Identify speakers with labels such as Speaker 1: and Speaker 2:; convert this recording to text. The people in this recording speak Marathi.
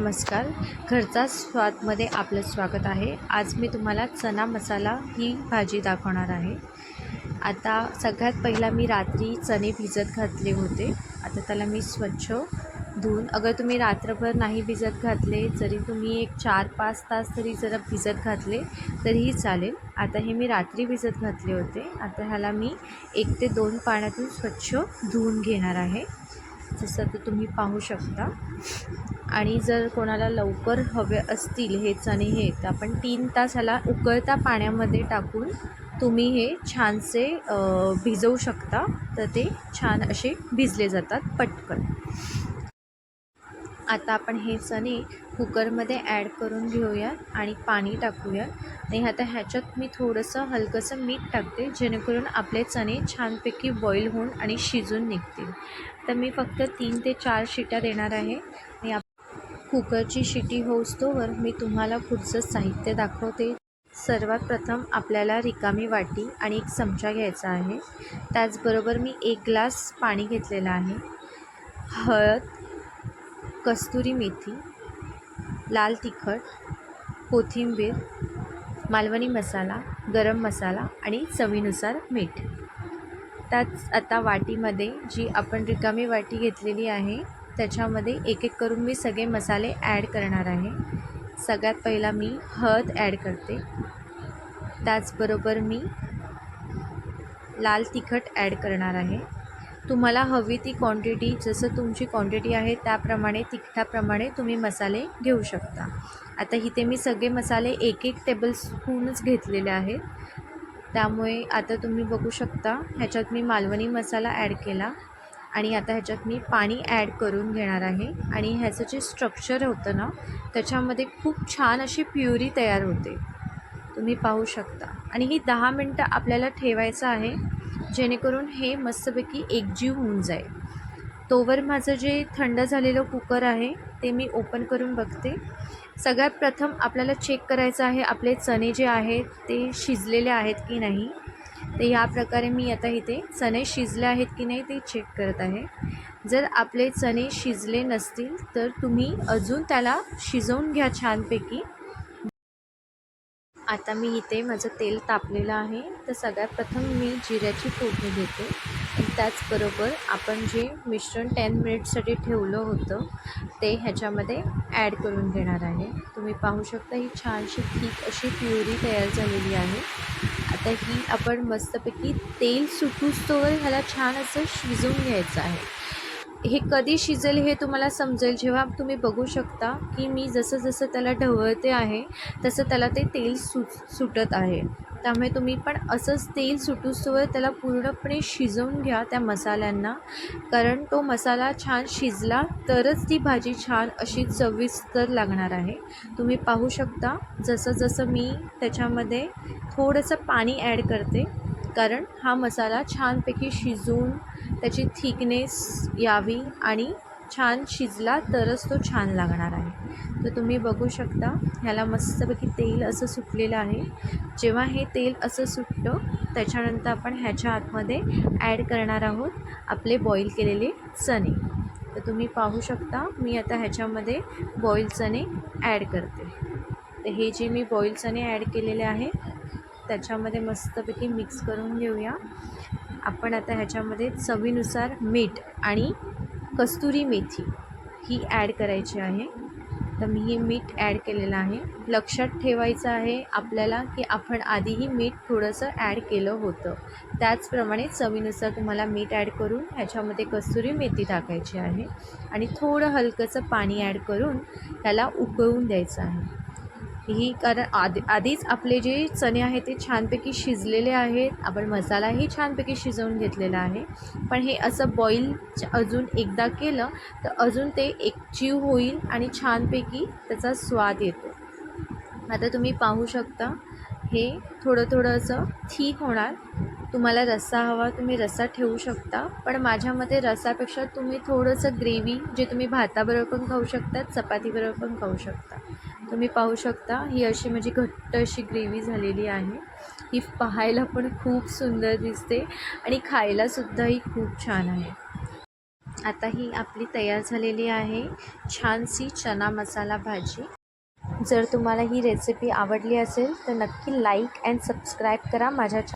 Speaker 1: नमस्कार. घरचा स्वादमध्ये आपलं स्वागत आहे. आज मी तुम्हाला चना मसाला ही भाजी दाखवणार आहे. आता सगळ्यात पहिला मी रात्री चणे भिजत घातले होते. आता त्याला मी स्वच्छ धुवून अगर तुम्ही रात्रभर नाही भिजत घातले जरी तुम्ही एक चार पाच तास तरी जरा भिजत घातले तरीही चालेल. आता हे मी रात्री भिजत घातले होते. आता ह्याला मी एक ते दोन पाण्यातून स्वच्छ धुवून घेणार आहे. जसं तर तुम्ही पाहू शकता. आणि जर कोणाला लवकर हवे असतील हे चणे हे तर आपण तीन तास ह्याला उकळता पाण्यामध्ये टाकून तुम्ही हे छानसे भिजवू शकता. तर ते छान असे भिजले जातात पटकन. आता आपण हे चणे कुकरमध्ये ॲड करून घेऊया आणि पाणी टाकूया. आणि आता ह्याच्यात मी थोडंसं हलकंसं मीठ टाकते जेणेकरून आपले चणे छानपैकी बॉईल होऊन आणि शिजून निघतील. तर मी फक्त तीन ते चार शिट्या देणार आहे. आणि आप कुकरची शिटी होऊस्तोवर मी तुम्हाला पुढचं साहित्य दाखवते. सर्वात प्रथम आपल्याला रिकामी वाटी आणि एक चमचा घ्यायचा आहे. त्याचबरोबर मी एक ग्लास पाणी घेतलेलं आहे. हळद कस्तुरी मेथी लाल तिखट कोथिंबीर मालवणी मसाला गरम मसाला आणि चवीनुसार मीठ. त्याच आता वाटीमध्ये जी आपण रिकामी वाटी घेतलेली आहे त्याच्यामध्ये एक एक करून मी सगळे मसाले ॲड करणार आहे. सगळ्यात पहिला मी हळद ॲड करते. त्याचबरोबर मी लाल तिखट ॲड करणार आहे. तुम्हाला हवी ती क्वांटिटी जसं तुमची क्वांटिटी आहे त्याप्रमाणे तिखटाप्रमाणे तुम्ही मसाले घेऊ शकता. आता इथे मी सगळे मसाले एक एक टेबलस्पूनच घेतलेले आहेत. त्यामुळे आता तुम्ही बघू शकता ह्याच्यात मी मालवणी मसाला ॲड केला आणि आता ह्याच्यात मी पाणी ॲड करून घेणार आहे. आणि ह्याचं जे स्ट्रक्चर होतं ना त्याच्यामध्ये खूप छान अशी प्युरी तयार होते. तुम्ही पाहू शकता. आणि ही दहा मिनटं आपल्याला ठेवायचं आहे. जेणेकरून हे मस्तपैकी एकजीव होऊन जाईल. तोवर माझं जे थंड झालेलं कुकर आहे ते मी ओपन करून बघते. सगळ्यात प्रथम आपल्याला चेक करायचं आहे आपले चणे जे आहेत ते शिजलेले आहेत की नाही. तर ह्या प्रकारे मी आता इथे चणे शिजले आहेत की नाही ते चेक करत आहे. जर आपले चणे शिजले नसतील तर तुम्ही अजून त्याला शिजवून घ्या छानपैकी. आता मी इथे माझं तेल तापलेलं आहे. तर सगळ्यात प्रथम मी जिऱ्याची फोडणी घेते त्याचबरोबर आपण जे मिश्रण टेन मिनिटसाठी ठेवलं होतं ते ह्याच्यामध्ये ॲड करून घेणार आहे. तुम्ही पाहू शकता ही छानशी ठीक अशी प्युरी तयार झालेली आहे. आता ही आपण मस्तपैकी तेल सुटूस्तोवर ह्याला छान असं शिजवून घ्यायचं आहे. हे कधी शिजेल हे तुम्हाला समजेल. जेव्हा तुम्ही बघू शकता की मी जसं जसं त्याला ढवळते आहे तसं त्याला ते तेल सुट सुटत आहे. त्यामुळे तुम्ही पण असंच तेल सुटूस्तोवर त्याला पूर्णपणे शिजवून घ्या त्या मसाल्यांना. कारण तो मसाला छान शिजला तरच ती भाजी छान अशी चविस्तर लागणार आहे. तुम्ही पाहू शकता जसं जसं मी त्याच्यामध्ये थोडंसं पाणी ॲड करते. कारण हा मसाला छानपैकी शिजवून त्याची थिकनेस यावी आणि छान शिजला तरच तो छान लागणार आहे. तर तुम्ही बघू शकता ह्याला मस्तपैकी तेल असं सुटलेलं आहे. जेव्हा हे तेल असं सुटतं त्याच्यानंतर आपण ह्याच्या आतमध्ये ॲड करणार आहोत आपले बॉईल केलेले चणे. तर तुम्ही पाहू शकता मी आता ह्याच्यामध्ये बॉईल चणे ॲड करते. तर हे जे मी बॉईल चणे ॲड केलेले आहे त्याच्यामध्ये मस्तपैकी मिक्स करून घेऊया. आपण आता ह्याच्यामध्ये चवीनुसार मीठ आणि कस्तुरी मेथी ही ॲड करायची आहे. तर मी हे मीठ ॲड केलेलं आहे. लक्षात ठेवायचं आहे आपल्याला की आपण आधीही मीठ थोडंसं ॲड केलं होतं. त्याचप्रमाणे चवीनुसार तुम्हाला मीठ ॲड करून ह्याच्यामध्ये कस्तुरी मेथी टाकायची आहे आणि थोडं हलकंसं पाणी ॲड करून त्याला उकळून द्यायचं आहे. ही कारण आधी आधीच आपले जे चणे आहेत ते छानपैकी शिजलेले आहेत. आपण मसालाही छानपैकी शिजवून घेतलेला आहे. पण हे असं बॉईल अजून एकदा केलं तर अजून ते एकजीव होईल आणि छानपैकी त्याचा स्वाद येतो. आता तुम्ही पाहू शकता हे थोडं थोडं असं ठीक होणार. तुम्हाला रस्सा हवा तुम्ही रस्सा ठेवू शकता. पण माझ्या मते रस्सापेक्षा तुम्ही थोडंसं ग्रेव्ही जे तुम्ही भाताबरोबर पण खाऊ शकता चपातीबरोबर पण खाऊ शकता. तुम्ही पाहू शकता ही अशी माझी घट्ट अशी ग्रेव्ही झालेली आहे. ही पाहायला पण खूप सुंदर दिसते आणि खायलासुद्धा ही खूप छान आहे. आता ही आपली तयार झालेली आहे छानशी चना मसाला भाजी. जर तुम्हाला ही रेसिपी आवडली असेल तर नक्की लाईक अँड सबस्क्राईब करा माझ्या